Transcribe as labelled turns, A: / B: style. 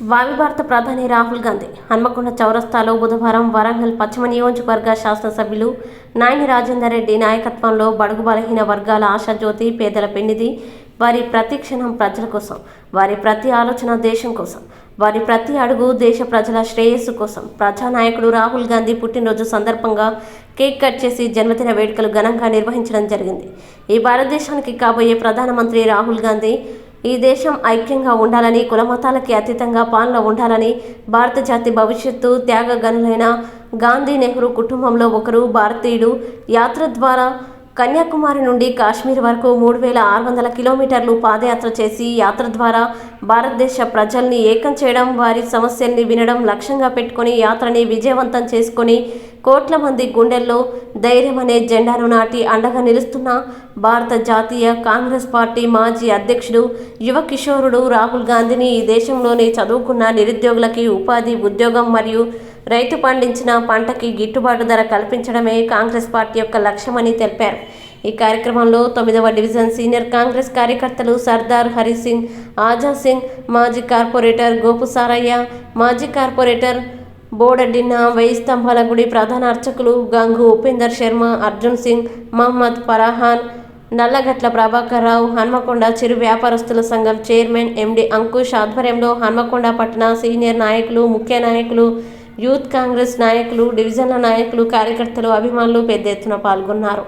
A: వావి భారత ప్రధాని రాహుల్ గాంధీ హన్మకొండ చౌరస్తాలో బుధవారం వరంగల్ పశ్చిమ నియోజకవర్గ శాసనసభ్యులు నాయని రాజేందర్ రెడ్డి నాయకత్వంలో బడుగు బలహీన వర్గాల ఆశాజ్యోతి పేదల పెన్నిది వారి ప్రతి క్షణం ప్రజల కోసం వారి ప్రతి ఆలోచన దేశం కోసం వారి ప్రతి అడుగు దేశ ప్రజల శ్రేయస్సు కోసం ప్రజానాయకుడు రాహుల్ గాంధీ పుట్టినరోజు సందర్భంగా కేక్ కట్ చేసి జన్మదిన వేడుకలు ఘనంగా నిర్వహించడం జరిగింది. ఈ భారతదేశానికి కాబోయే ప్రధానమంత్రి రాహుల్ గాంధీ ఈ దేశం ఐక్యంగా ఉండాలని కులమతాలకి అతీతంగా పాలన ఉండాలని భారత జాతి భవిష్యత్తు త్యాగగనులైన గాంధీ నెహ్రూ కుటుంబంలో ఒకరు భారతీయుడు. యాత్ర ద్వారా కన్యాకుమారి నుండి కాశ్మీర్ వరకు మూడు వేల ఆరు వందల కిలోమీటర్లు పాదయాత్ర చేసి యాత్ర ద్వారా భారతదేశ ప్రజల్ని ఏకం చేయడం వారి సమస్యల్ని వినడం లక్ష్యంగా పెట్టుకొని యాత్రని విజయవంతం చేసుకొని కోట్ల మంది గుండెల్లో ధైర్యం అనే జెండాను నాటి అండగా నిలుస్తున్న భారత జాతీయ కాంగ్రెస్ పార్టీ మాజీ అధ్యక్షుడు యువ కిషోరుడు రాహుల్ గాంధీని ఈ దేశంలోని చదువుకున్న నిరుద్యోగులకి ఉపాధి ఉద్యోగం మరియు రైతు పండించిన పంటకి గిట్టుబాటు ధర కల్పించడమే కాంగ్రెస్ పార్టీ యొక్క లక్ష్యమని తెలిపారు. ఈ కార్యక్రమంలో తొమ్మిదవ డివిజన్ సీనియర్ కాంగ్రెస్ కార్యకర్తలు సర్దార్ హరి సింగ్ ఆజాద్ సింగ్ మాజీ కార్పొరేటర్ గోపు సారయ్య మాజీ కార్పొరేటర్ బోడెడ్డిన వెయ్యి స్తంభాల గుడి ప్రధాన అర్చకులు గంగు ఉపేందర్ శర్మ అర్జున్ సింగ్ మహమ్మద్ ఫరాహాన్ నల్లగట్ల ప్రభాకర్ రావు హన్మకొండ చిరు వ్యాపారస్తుల సంఘం చైర్మన్ ఎండి అంకుష్ ఆధ్వర్యంలో హన్మకొండ పట్టణ సీనియర్ నాయకులు ముఖ్య నాయకులు యూత్ కాంగ్రెస్ నాయకులు డివిజన్ల నాయకులు కార్యకర్తలు అభిమానులు పెద్ద ఎత్తున పాల్గొన్నారు.